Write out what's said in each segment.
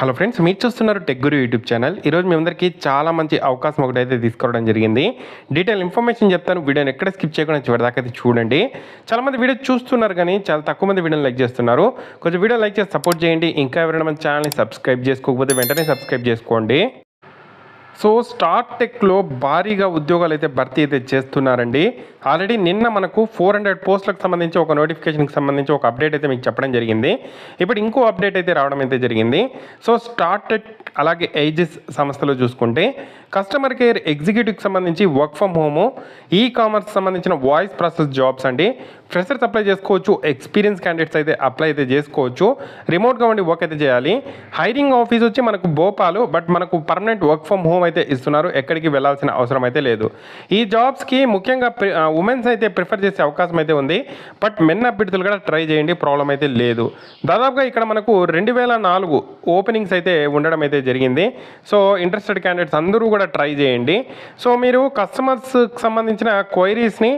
Hello friends మీరు చూస్తున్నారు tech గురు YouTube channel ఈరోజు మీ అందరికీ చాలా మంచి అవకాశం ఒకటి అయితే తీసుకోవడం జరిగింది. డీటెయిల్ ఇన్ఫర్మేషన్ చెప్తాను. వీడియోని ఎక్కడ స్కిప్ చేయకుండా చివరిదాకా అయితే చూడండి. చాలా మంది వీడియో చూస్తున్నారు కానీ చాలా తక్కువ మంది వీడియోని లైక్ చేస్తున్నారు. కొంచెం వీడియో లైక్ చేసి సపోర్ట్ చేయండి. ఇంకా ఎవరైనా మన ఛానల్ని సబ్స్క్రైబ్ చేసుకోకపోతే వెంటనే సబ్స్క్రైబ్ చేసుకోండి. సో స్టార్ట్ టెక్లో భారీగా ఉద్యోగాలు అయితే భర్తీ అయితే చేస్తున్నారండి. ఆల్రెడీ నిన్న మనకు ఫోర్ హండ్రెడ్ పోస్టులకు సంబంధించి ఒక నోటిఫికేషన్కి సంబంధించి ఒక అప్డేట్ అయితే మీకు చెప్పడం జరిగింది. ఇప్పుడు ఇంకో అప్డేట్ అయితే రావడం అయితే జరిగింది. సో స్టార్టెక్ టెక్ అలాగే ఏజిస్ సంస్థలో చూసుకుంటే కస్టమర్ కేర్ ఎగ్జిక్యూటివ్కి సంబంధించి work from home e commerce సంబంధించిన వాయిస్ ప్రాసెస్ జాబ్స్ అండి. ఫ్రెషర్స్ అప్లై చేసుకోవచ్చు ఎక్స్పీరియన్స్ క్యాండిడేట్స్ అయితే అప్లై అయితే చేసుకోవచ్చు. రిమోట్గా ఉండి వర్క్ అయితే చేయాలి. హైరింగ్ ఆఫీస్ వచ్చి మనకు భోపాలు బట్ మనకు పర్మనెంట్ వర్క్ ఫ్రమ్ హోమ్ అయితే ఇస్తున్నారు. ఎక్కడికి వెళ్ళాల్సిన అవసరం అయితే లేదు. ఈ జాబ్స్కి ముఖ్యంగా ఉమెన్స్ అయితే ప్రిఫర్ చేసే అవకాశం అయితే ఉంది. బట్ మెన్ అభ్యర్థులు కూడా ట్రై చేయండి ప్రాబ్లం అయితే లేదు. దాదాపుగా ఇక్కడ మనకు రెండు వేల నాలుగు ఓపెనింగ్స్ అయితే ఉండడం అయితే జరిగింది. సో ఇంట్రెస్టెడ్ క్యాండిడేట్స్ అందరూ కూడా ట్రై చేయండి. సో మీరు కస్టమర్స్కి సంబంధించిన క్వైరీస్ని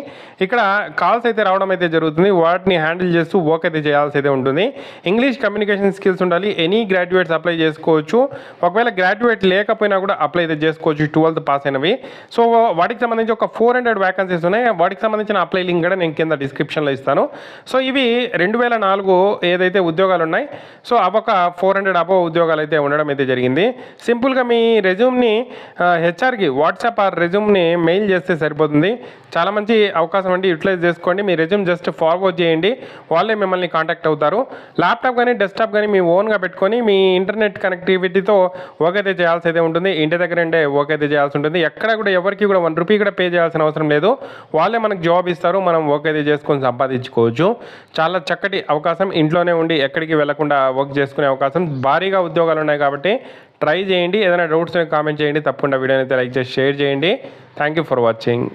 ఇక్కడ కాల్స్ అయితే రావడం అయితే జరుగుతుంది. వాటిని హ్యాండిల్ చేస్తూ వర్క్ అయితే చేయాల్సి అయితే ఉంటుంది. ఇంగ్లీష్ కమ్యూనికేషన్ స్కిల్స్ ఉండాలి. ఎనీ గ్రాడ్యుయేట్స్ అప్లై చేసుకోవచ్చు. ఒకవేళ గ్రాడ్యుయేట్ లేకపోయినా కూడా అప్లై అయితే చేసుకోవచ్చు. ట్వెల్త్ పాస్ అయినవి. సో వాటికి సంబంధించి ఒక ఫోర్ హండ్రెడ్ వ్యాకన్సీస్ ఉన్నాయి. వాటికి సంబంధించిన అప్లై లింక్ కూడా నేను కింద డిస్క్రిప్షన్లో ఇస్తాను. సో ఇవి రెండు వేల నాలుగు ఏదైతే ఉద్యోగాలు ఉన్నాయి సో అవొక ఫోర్ హండ్రెడ్ అబో ఉద్యోగాలు అయితే ఉండడం అయితే జరిగింది. సింపుల్గా మీ రెజ్యూమ్ని హెచ్ఆర్కి వాట్సాప్ ఆ రెజ్యూమ్ని మెయిల్ చేస్తే సరిపోతుంది. చాలా మంచి అవకాశం అండి. యూటిలైజ్ చేసుకోండి. మీ రెజ్యూమ్ జస్ట్ ఫార్వర్డ్ చేయండి. వాళ్ళే మిమ్మల్ని కాంటాక్ట్ అవుతారు. ల్యాప్టాప్ కానీ డెస్క్టాప్ కానీ మీ ఓన్గా పెట్టుకొని మీ ఇంటర్నెట్ కనెక్టివిటీతో వర్క్ అయితే చేయాల్సి అయితే ఉంటుంది. ఇంటి దగ్గర ఉండే వర్క్ అయితే చేయాల్సి ఉంటుంది. ఎక్కడ కూడా ఎవరికి కూడా వన్ రూపీ కూడా పే చేయాల్సిన అవసరం లేదు. వాళ్ళే మనకు జాబ్ ఇస్తారు. మనం వర్క్ అయితే చేసుకొని సంపాదించుకోవచ్చు. చాలా చక్కటి అవకాశం. ఇంట్లోనే ఉండి ఎక్కడికి వెళ్ళకుండా వర్క్ చేసుకునే అవకాశం. భారీగా ఉద్యోగాలు ఉన్నాయి కాబట్టి ట్రై చేయండి. ఏదైనా డౌట్స్ కామెంట్ చేయండి. తప్పకుండా వీడియోని అయితే లైక్ చేసి షేర్ చేయండి. Thank you for watching